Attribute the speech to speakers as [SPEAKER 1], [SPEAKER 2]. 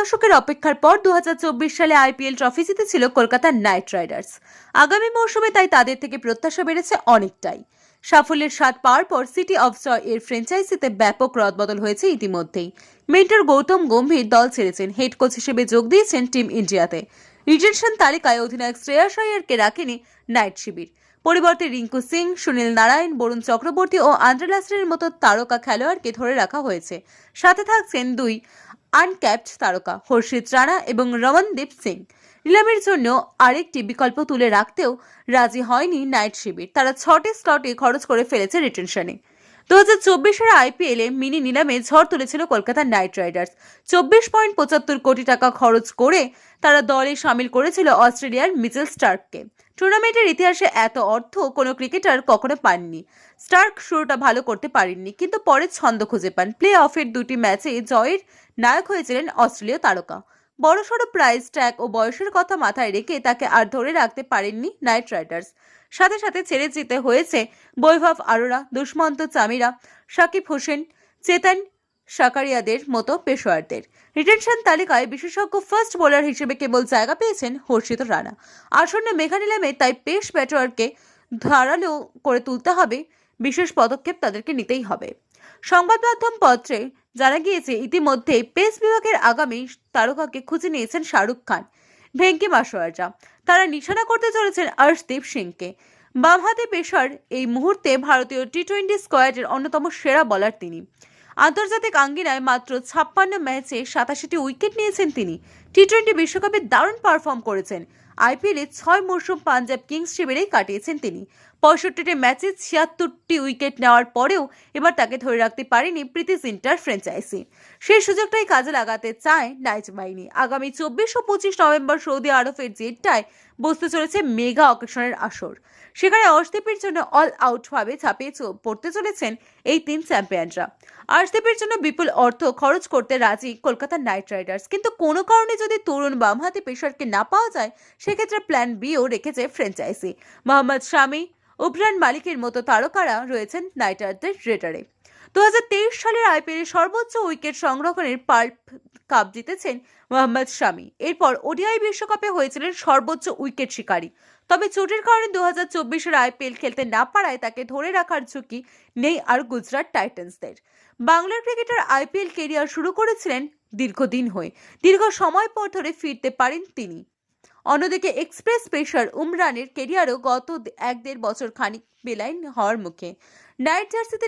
[SPEAKER 1] দশকের অপেক্ষার পর দু সালে আইপিএল ট্রফি জিতেছিল কলকাতা নাইট রাইডার্স। আগামী মৌসুমে তাই তাদের থেকে প্রত্যাশা বেড়েছে অনেকটাই। সাফল্যের স্বাদ পাওয়ার পর সিটি অফ জয় এর ফ্র্যাঞ্চাইজিতে ব্যাপক রদবদল হয়েছে ইতিমধ্যেই। মেন্টর গৌতম গম্ভীর দল ছেড়েছেন, হেড কোচ হিসেবে যোগ দিয়েছেন টিম ইন্ডিয়াতে। রিজেকশন তালিকায় অধিনায়ক শ্রেয়াস আয়ারকে রাখেনি নাইট শিবির। পরিবর্তে রিঙ্কু সিং, সুনীল নারায়ণ, বরুণ চক্রবর্তী ও আন্দ্রেলাসের মতো তারকা খেলোয়াড়কে ধরে রাখা হয়েছে। সাথে থাকছেন দুই আনক্যাপড তারকা হর্ষিত রানা এবং রমনদীপ সিং। নিলামের জন্য আরেকটি বিকল্প তুলে রাখতেও রাজি হয়নি নাইট শিবির। তারা ছটি স্লটে খরচ করে ফেলেছে রিটেনশনে দু হাজার চব্বিশের আইপিএলে মিনি নিলামে ঝড় তুলেছিল কলকাতা নাইট রাইডার্স। চব্বিশ পয়েন্ট পঁচাত্তর কোটি টাকা খরচ করে তারা দলে সামিল করেছিল অস্ট্রেলিয়ার মিচেল স্টার্ককে। টুর্নামেন্টের ইতিহাসে এত অর্থ কোনো ক্রিকেটার কখনো পাননি। স্টার্ক শুরুটা ভালো করতে পারেননি, কিন্তু পরে ছন্দ খুঁজে পান। প্লে অফের দুটি ম্যাচে জয়ের নায়ক হয়েছিলেন অস্ট্রেলীয় তারকা। বড়সড় প্রাইস ট্যাগ ও বয়সের কথা মাথায় রেখে তাকে আর ধরে রাখতে পারেননি নাইট রাইডার্স সাথে সাথে ছেড়ে যেতে হয়েছে বৈভব আরোরা, দুষ্মন্ত চামিরা, সাকিব হোসেন, চেতন সাকারিয়াদের মতো পেশোয়ারদের। রিটেনশন তালিকায় বিশেষজ্ঞ ফার্স্ট বোলার হিসেবে কেবল জায়গা পেয়েছেন হর্ষিত রানা। আসন্ন মেঘা নিলামে তাই পেশ ব্যাটারকে ধারালো করে তুলতে হবে। বিশেষ পদক্ষেপ তাদেরকে নিতেই হবে। সংবাদ মাধ্যম পত্রে জানা গিয়েছে ইতিমধ্যে পেস বিভাগের আগামী তারকাকে খুঁজে নিয়েছেন শাহরুখ খান, ভেঙ্কি মাসোয়াররা তারা নিশানা করতে চলেছেন অর্শদীপ সিংকে। বামহাতে পেশার এই মুহূর্তে ভারতীয় টি টোয়েন্টি স্কোয়াডের অন্যতম সেরা বলার তিনি। আন্তর্জাতিক আঙ্গিনায় মাত্র ছাপ্পান্ন ম্যাচে সাতাশিটি উইকেট নিয়েছেন তিনি। টি টোয়েন্টি বিশ্বকাপে দারুণ পারফর্ম করেছেন। আইপিএলে ছয় মরশুম পাঞ্জাব কিংস শিবিরেই কাটিয়েছেন তিনি। পঁয়ষট্টিটি ম্যাচে ছিয়াত্তরটি উইকেট নেওয়ার পরেও এবার তাকে ধরে রাখতে পারেনি প্রীতি জিন্টার ফ্র্যাঞ্চাইজি। সেই সুযোগটাই কাজে লাগাতে চায় নাইট বাহিনী। আগামী চব্বিশ ও পঁচিশ নভেম্বর সৌদি আরবের জেড্ডায় বসতে চলেছে মেগা অকেশনের আসর। সেখানে অর্শদীপের জন্য অল আউট ভাবে ঝাঁপিয়ে চ- পড়তে চলেছেন এই তিন চ্যাম্পিয়নরা। আর্শদীপের জন্য বিপুল অর্থ খরচ করতে রাজি কলকাতা নাইট রাইডার্স। কিন্তু কোনো কারণে যদি তরুণ বামহাতি পেশারকে না পাওয়া যায় সেক্ষেত্রে প্ল্যান বিও রেখেছে ফ্র্যাঞ্চাইজি মোহাম্মদ শামি উবরান মালিকের মতো তারকারা রয়েছেন নাইটারদের রেডারে দু সালের আইপিএল সর্বোচ্চ উইকেট সংগ্রহণের পাল্প কাপ জিতেছেন মোহাম্মদ শামি। এরপর ওডিআই বিশ্বকাপে হয়েছিলেন সর্বোচ্চ উইকেট শিকারী। তবে চোটের কারণে দু হাজার চব্বিশের আইপিএল খেলতে না পারায় তাকে ধরে রাখার ঝুঁকি নেই আর গুজরাট টাইটান্সদের। বাংলার ক্রিকেটার আইপিএল কেরিয়ার শুরু করেছিলেন দীর্ঘদিন হয়ে। দীর্ঘ সময় পর ধরে ফিরতে পারেন তিনি। অন্যদিকে এক্সপ্রেস পেশার উমরানের কেরিয়ারও গত এক দেড় বছর খানিক বেলাইন হওয়ার মুখে। নাইট জার্সিতে